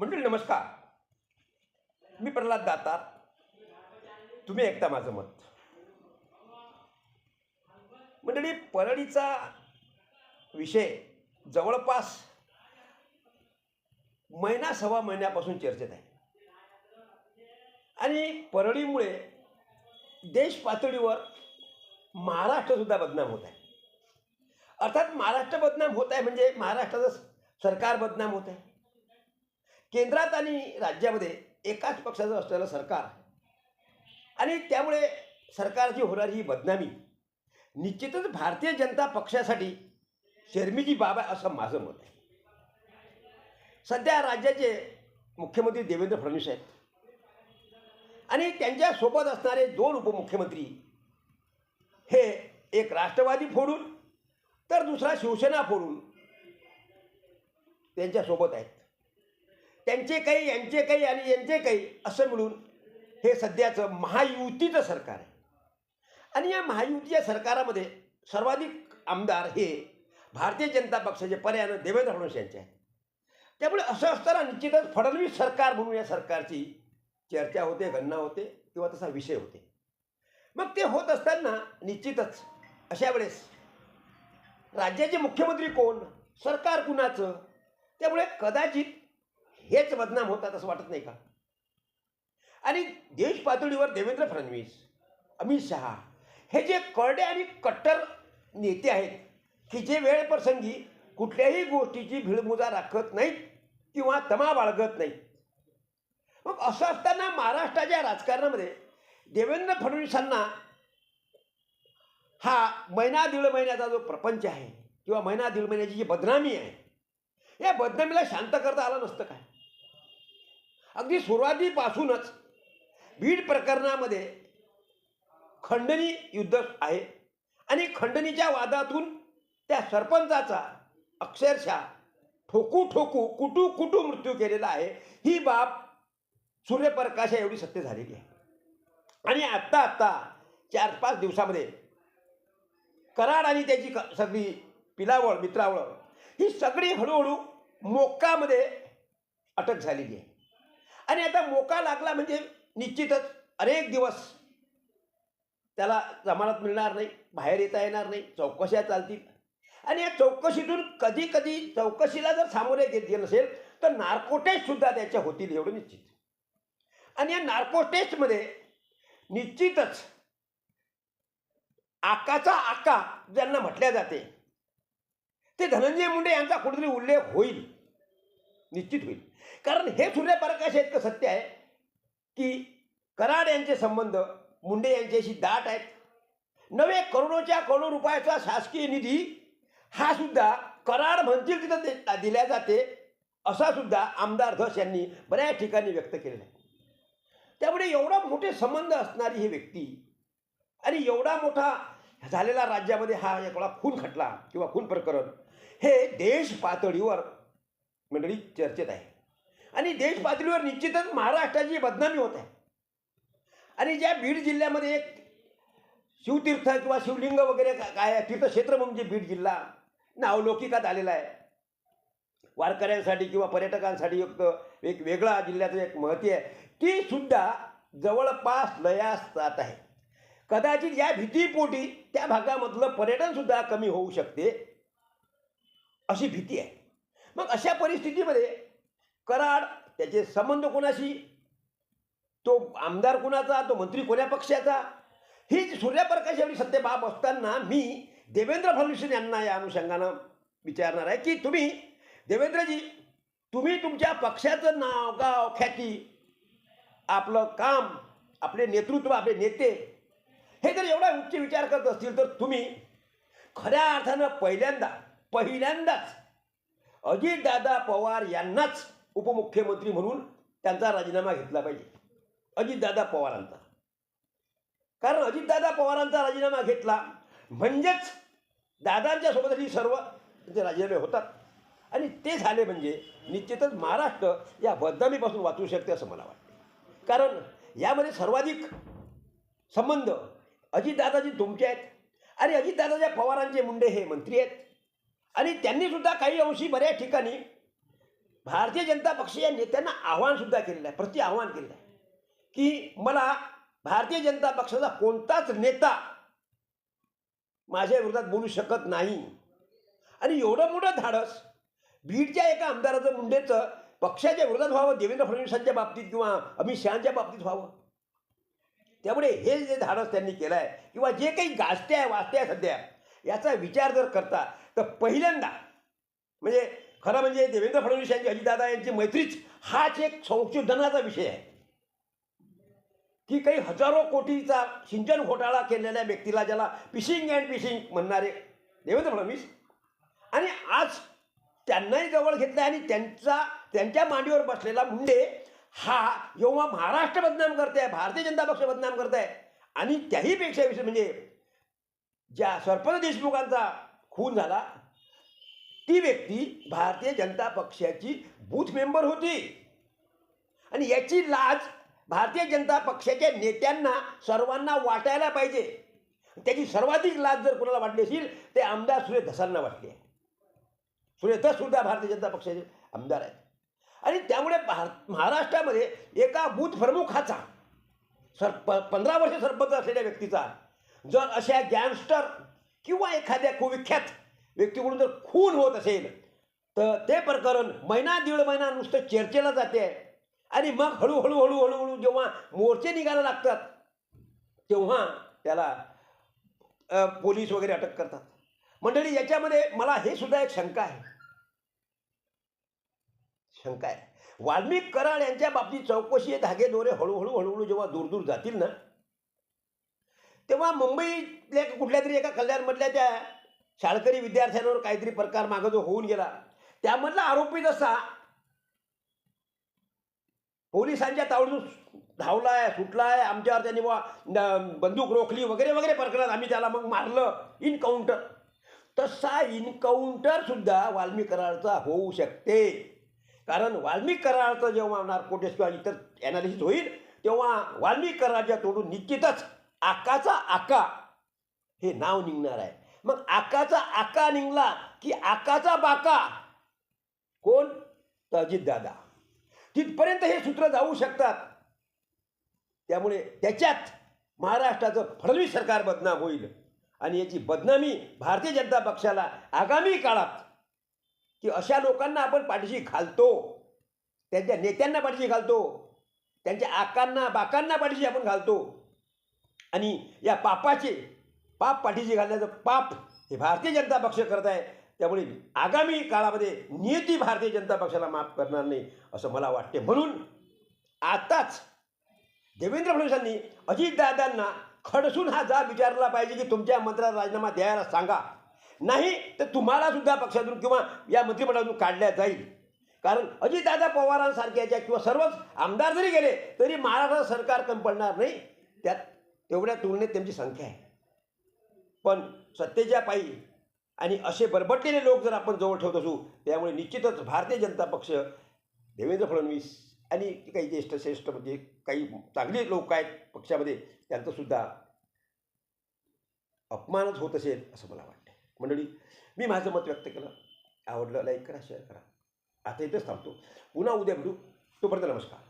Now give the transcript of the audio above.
मंडळी नमस्कार. मी प्रल्हाद दातार. तुम्ही ऐकता माझं मत. मंडळी परळीचा विषय जवळपास महिना सव्वा महिन्यापासून चर्चेत आहे. आणि परळीमुळे देश पातळीवर महाराष्ट्रसुद्धा बदनाम होत आहे. अर्थात महाराष्ट्र बदनाम होत आहे म्हणजे महाराष्ट्राचं सरकार बदनाम होत आहे. केंद्रात आणि राज्यामध्ये एकाच पक्षाचं असलेलं सरकार आणि त्यामुळे सरकारची होणारी ही बदनामी निश्चितच भारतीय जनता पक्षासाठी शर्मीची बाब आहे असं माझं मत आहे. सध्या राज्याचे मुख्यमंत्री देवेंद्र फडणवीस आहेत. आणि त्यांच्यासोबत असणारे दोन उपमुख्यमंत्री हे एक राष्ट्रवादी फोडून तर दुसरा शिवसेना फोडून त्यांच्यासोबत आहेत. त्यांचे काही यांचे काही आणि यांचे काही असं मिळून हे सध्याचं महायुतीचं सरकार आहे. आणि या महायुतीच्या सरकारामध्ये सर्वाधिक आमदार हे भारतीय जनता पक्षाचे पर्यानं देवेंद्र फडणवीस यांचे आहेत. त्यामुळे असं असताना निश्चितच फडणवीस सरकार म्हणून या सरकारची चर्चा होते गणना होते किंवा तसा विषय होते. मग ते होत असताना निश्चितच अशा वेळेस राज्याचे मुख्यमंत्री कोण सरकार कुणाचं? त्यामुळे कदाचित हेच बदनाम होतात असं वाटत नाही का? आणि देश पातळीवर देवेंद्र फडणवीस अमित शहा हे जे करडे आणि कट्टर नेते आहेत की जे वेळप्रसंगी कुठल्याही गोष्टीची भिळमुजा राखत नाहीत किंवा तमा बाळगत नाहीत. मग असं असताना महाराष्ट्राच्या राजकारणामध्ये देवेंद्र फडणवीसांना हा महिना दीड महिन्याचा जो प्रपंच आहे किंवा महिना दीड महिन्याची जी बदनामी आहे या बदनामीला शांत करता आलं नसतं काय? अगदी सुरुवातीपासूनच बीड प्रकरणामध्ये खंडणी युद्ध आहे. आणि खंडणीच्या वादातून त्या सरपंचाचा अक्षरशः ठोकू ठोकू कुटू कुटू मृत्यू केलेला आहे. ही बाब सूर्यप्रकाशा एवढी सत्य झालेली आहे. आणि आत्ता आत्ता चार पाच दिवसामध्ये कराड आणि त्याची क- सगळी पिलावळ मित्रावळ ही सगळी हळूहळू मोक्कामध्ये अटक झालेली आहे. आणि आता मोका लागला म्हणजे निश्चितच अनेक दिवस त्याला जमानत मिळणार नाही बाहेर येता येणार नाही चौकशा चालतील. आणि या चौकशीतून कधी कधी चौकशीला जर सामोरे घेत नसेल तर नार्को टेस्टसुद्धा त्याच्या होतील एवढं निश्चित. आणि या नार्को टेस्टमध्ये निश्चितच आकाचा आका ज्यांना म्हटल्या जाते ते धनंजय मुंडे यांचा कुठेतरी उल्लेख होईल. निश्चित होईल. कारण हे सूर्यप्रकाश इतकं सत्य आहे? की कराड यांचे संबंध मुंडे यांच्याशी दाट आहेत. नवे करोडोच्या करोडो रुपयाचा शासकीय निधी हा सुद्धा कराड म्हणतील तिथं दिल्या जाते असा सुद्धा आमदार धस यांनी बऱ्याच ठिकाणी व्यक्त केलेला आहे. त्यामुळे एवढा मोठे संबंध असणारी ही व्यक्ती आणि एवढा मोठा झालेला राज्यामध्ये हा एवढा खून खटला किंवा खून प्रकरण हे देश पातळीवर मंडळी चर्चेत आहे. आणि देश पातळीवर निश्चितच महाराष्ट्राची बदनामी होत आहे. आणि ज्या बीड जिल्ह्यामध्ये एक शिवतीर्थ किंवा शिवलिंग वगैरे काय आहे, तीर्थक्षेत्र म्हणजे बीड जिल्हा नावलौकिकात आलेला आहे. वारकऱ्यांसाठी किंवा पर्यटकांसाठी एक एक वेगळा जिल्ह्याचं एक महती आहे. ती सुद्धा जवळपास लयास जात आहे. कदाचित या भीतीपोटी त्या भागामधलं पर्यटनसुद्धा कमी होऊ शकते अशी भीती आहे. मग अशा परिस्थितीमध्ये कराड त्याचे संबंध कोणाशी? तो आमदार कोणाचा? तो मंत्री कोण्या पक्षाचा? ही जी सूर्यप्रकाश एवढी सत्य बाब असताना मी देवेंद्र फडणवीस यांना या अनुषंगानं विचारणार आहे की तुम्ही देवेंद्रजी तुम्ही तुमच्या पक्षाचं नाव गाव ख्याती आपलं काम आपले नेतृत्व आपले नेते हे जर एवढा उच्च विचार करत असतील तर तुम्ही खऱ्या अर्थानं पहिल्यांदा पहिल्यांदाच अजितदादा पवार यांनाच उपमुख्यमंत्री म्हणून त्यांचा राजीनामा घेतला पाहिजे. अजितदादा पवारांचा. कारण अजितदादा पवारांचा राजीनामा घेतला म्हणजेच दादांच्या सोबत सर्व त्यांचे राजीनामे होतात. आणि ते झाले म्हणजे निश्चितच महाराष्ट्र या बदनामीपासून वाचू शकते असं मला वाटते. कारण यामध्ये सर्वाधिक संबंध अजितदादाजी तुमचे आहेत. आणि अजितदादाच्या पवारांचे मुंडे हे मंत्री आहेत. आणि त्यांनीसुद्धा काही अंशी बऱ्याच ठिकाणी भारतीय जनता पक्ष या नेत्यांना आव्हानसुद्धा केलेलं आहे प्रति आव्हान केलेलं आहे. की मला भारतीय जनता पक्षाचा कोणताच नेता माझ्या विरोधात बोलू शकत नाही. आणि एवढं मोठं धाडस बीडच्या एका आमदाराचं मुंडेचं पक्षाच्या विरोधात व्हावं देवेंद्र फडणवीसांच्या बाबतीत किंवा अमित शहाच्या बाबतीत व्हावं. त्यामुळे हे जे धाडस त्यांनी केलं आहे किंवा जे काही गाजते आहे वाचते आहे सध्या याचा विचार जर करता तर पहिल्यांदा म्हणजे खरं म्हणजे देवेंद्र फडणवीस यांची अजितदादा यांची मैत्रीच हाच एक संशोधनाचा विषय आहे. की काही हजारो कोटीचा सिंचन घोटाळा केलेल्या व्यक्तीला ज्याला फिशिंग अँड पिशिंग म्हणणारे देवेंद्र फडणवीस आणि आज त्यांनाही जवळ घेतलं आणि त्यांचा त्यांच्या मांडीवर बसलेला मुंडे हा जेव्हा महाराष्ट्र बदनाम करते भारतीय जनता पक्ष बदनाम करत आहे आणि त्याहीपेक्षा विषय म्हणजे ज्या सरपंच देशमुखांचा खून झाला ती व्यक्ती भारतीय जनता पक्षाची बूथ मेंबर होती. आणि याची लाज भारतीय जनता पक्षाच्या नेत्यांना सर्वांना वाटायला पाहिजे. त्याची सर्वाधिक लाज जर कुणाला वाटली असेल ते आमदार सुरेश धसांना वाटली आहे. सुरेश धस सुद्धा भारतीय जनता पक्षाचे आमदार आहेत. आणि त्यामुळे भार- महाराष्ट्रामध्ये एका बूथ प्रमुखाचा सर प पंधरा वर्ष सरपंच असलेल्या व्यक्तीचा जर अशा गँगस्टर किंवा एखाद्या कुविख्यात व्यक्तीकडून जर खून होत असेल तर ते प्रकरण महिना दीड महिना नुसतं चर्चेला जाते. आणि मग हळूहळू हळूहळू हळू जेव्हा मोर्चे निघायला लागतात तेव्हा त्याला पोलीस वगैरे अटक करतात. मंडळी याच्यामध्ये मला हे सुद्धा एक शंका आहे. शंका आहे. वाल्मिक कराड यांच्या बाबतीत चौकशी धागे दोरे हळूहळू हळूहळू जेव्हा दूर दूर जातील ना तेव्हा मुंबईतल्या कुठल्या तरी एका कल्याणमधल्या त्या शाळकरी विद्यार्थ्यांवर काहीतरी प्रकार मागं जो होऊन गेला त्यामधला आरोपी जसा पोलिसांच्या तावडून धावलाय सुटलाय आमच्यावर त्यांनी बा न- बंदूक रोखली वगैरे वगैरे प्रकरणात आम्ही त्याला मग मारलं इनकाउंटर तसा इनकाउंटर सुद्धा वाल्मिक होऊ शकते. कारण वाल्मी कराराचं जेव्हा नार्कोटेस किंवा इतर ॲनालिसिस होईल तेव्हा वाल्मी कराराच्या तोडून निश्चितच आकाचा आका हे नाव निघणार आहे. मग आकाचा आका निघला की आकाचा बाका. कोण? तर तिथपर्यंत हे सूत्र जाऊ शकतात. त्यामुळे त्याच्यात महाराष्ट्राचं फडणवीस सरकार बदनाम होईल. आणि याची बदनामी भारतीय जनता पक्षाला आगामी काळात की अशा लोकांना आपण पाठीशी घालतो त्यांच्या नेत्यांना पाठीशी घालतो त्यांच्या आकांना बाकांना पाठीशी आपण घालतो. आणि या पापाचे पाप पाठीशी घालण्याचं पाप हे भारतीय जनता पक्ष करत आहे. त्यामुळे आगामी काळामध्ये नियती भारतीय जनता पक्षाला माफ करणार नाही असं मला वाटते. म्हणून आताच देवेंद्र फडणवीसांनी अजितदादांना खडसून हा जाब विचारला पाहिजे की तुमच्या मंत्र्याला राजीनामा द्यायला सांगा. नाही तर तुम्हाला सुद्धा पक्षातून किंवा या मंत्रिमंडळातून काढल्या जाईल. कारण अजितदादा पवारांसारख्याच्या किंवा सर्वच आमदार जरी गेले तरी महाराष्ट्र सरकार कमी पडणार नाही. त्यात तेवढ्या तुलनेत त्यांची संख्या आहे. पण सत्तेच्या पायी आणि असे बरबटलेले लोक जर आपण जवळ ठेवत असू त्यामुळे निश्चितच भारतीय जनता पक्ष देवेंद्र फडणवीस आणि काही ज्येष्ठ श्रेष्ठ म्हणजे काही चांगले लोक आहेत पक्षामध्ये त्यांचंसुद्धा अपमानच होत असेल असं मला वाटतं मंडळी मी माझं मत व्यक्त केलं. आवडलं लाईक करा शेअर करा. आता इथंच थांबतो. पुन्हा उद्या भेटू. तोपर्यंत नमस्कार.